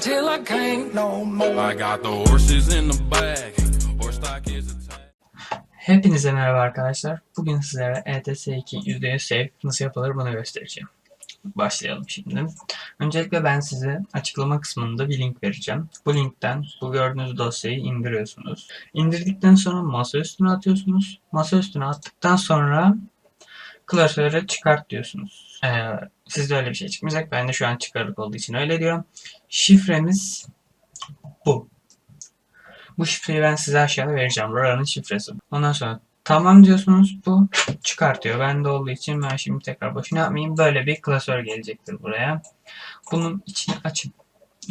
till I can't no more. I got the horses in the bag. İs. Hepinize merhaba arkadaşlar. Bugün sizlere E ETS2 %100 save nasıl yapılır bunu göstereceğim. Başlayalım şimdi. Öncelikle ben size açıklama kısmında bir link vereceğim. Bu linkten bu gördüğünüz dosyayı indiriyorsunuz. İndirdikten sonra masa üstüne atıyorsunuz. Masa üstüne attıktan sonra klasöre çıkart diyorsunuz. Ee, sizde öyle bir şey çıkmayacak. Ben de şu an çıkarık olduğu için öyle diyorum. Şifremiz bu. Bu şifreyi ben size aşağıda vereceğim. Buranın şifresi. Ondan sonra tamam diyorsunuz bu çıkartıyor. Bende olduğu için ben şimdi tekrar boşuna yapmayayım. Böyle bir klasör gelecektir buraya. Bunun içini açın.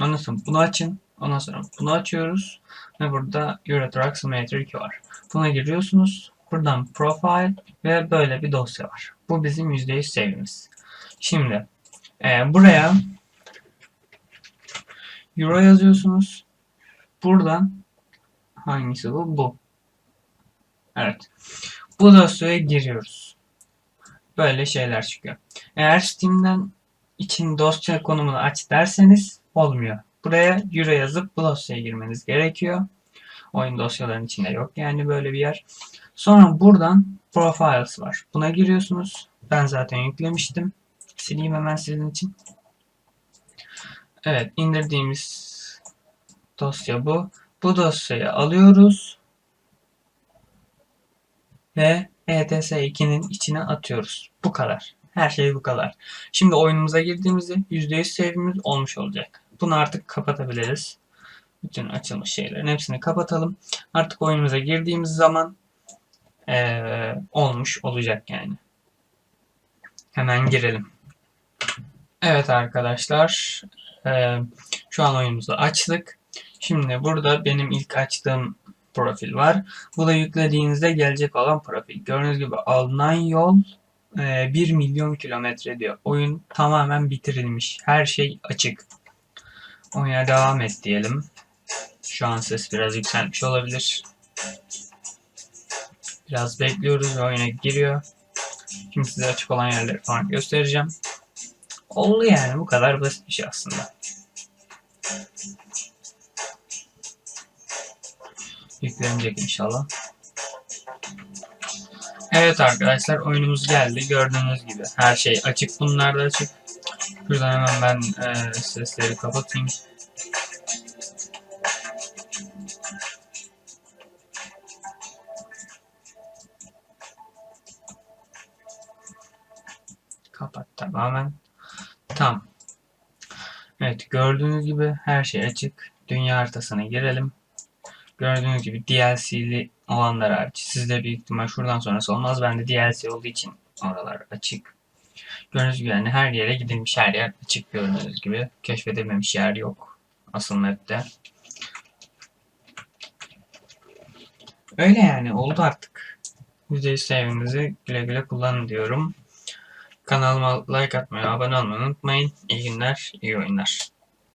Ondan sonra bunu açın. Ondan sonra bunu açıyoruz. Ve burada Euro Truck Simulator 2 var. Buna giriyorsunuz. Buradan Profile ve böyle bir dosya var. Bu bizim %100 save'imiz. Şimdi e, buraya Euro yazıyorsunuz. Buradan Hangisi bu? Bu. Evet. Bu dosyaya giriyoruz. Böyle şeyler çıkıyor. Eğer Steam'den için dosya konumunu aç derseniz olmuyor. Buraya Euro yazıp bu dosyaya girmeniz gerekiyor. Oyun dosyalarının içinde yok yani böyle bir yer. Sonra buradan Profiles var. Buna giriyorsunuz. Ben zaten yüklemiştim. Sileyim hemen sizin için. Evet indirdiğimiz dosya bu. Bu dosyayı alıyoruz ve E ETS2'nin içine atıyoruz. Bu kadar. Her şey bu kadar. Şimdi oyunumuza girdiğimizde %100 save'imiz olmuş olacak. Bunu artık kapatabiliriz. Bütün açılmış şeylerin hepsini kapatalım. Artık oyunumuza girdiğimiz zaman ee, olmuş olacak yani. Hemen girelim. Evet arkadaşlar. ee, şu an oyunumuzu açtık. Şimdi burada benim ilk açtığım profil var. Bu da yüklediğinizde gelecek olan profil. Gördüğünüz gibi alınan yol e, 1 milyon kilometre diyor. Oyun tamamen bitirilmiş. Her şey açık. Oyuna devam et diyelim. Şu an ses biraz yükselmiş olabilir. Biraz bekliyoruz ve oyuna giriyor. Şimdi size açık olan yerleri falan göstereceğim. Oldu yani bu kadar basit bir şey aslında. Yüklenecek inşallah. Evet arkadaşlar oyunumuz geldi. Gördüğünüz gibi her şey açık. Bunlar da açık. Şuradan hemen ben e, sesleri kapatayım. Kapat tamamen. Tamam. Evet gördüğünüz gibi her şey açık. Dünya haritasına girelim. Gördüğünüz gibi DLC'li olanlar hariç. Sizde büyük ihtimal şuradan sonrası olmaz. Bende DLC olduğu için oralar açık. Gördüğünüz gibi yani her yere gidilmiş her yer açık gördüğünüz gibi. Keşfedilmemiş yer yok. Asıl map'te. Öyle yani oldu artık. %100 save'inizi güle güle kullanın diyorum. Kanalıma like atmayı, abone olmayı unutmayın. İyi günler, iyi oyunlar.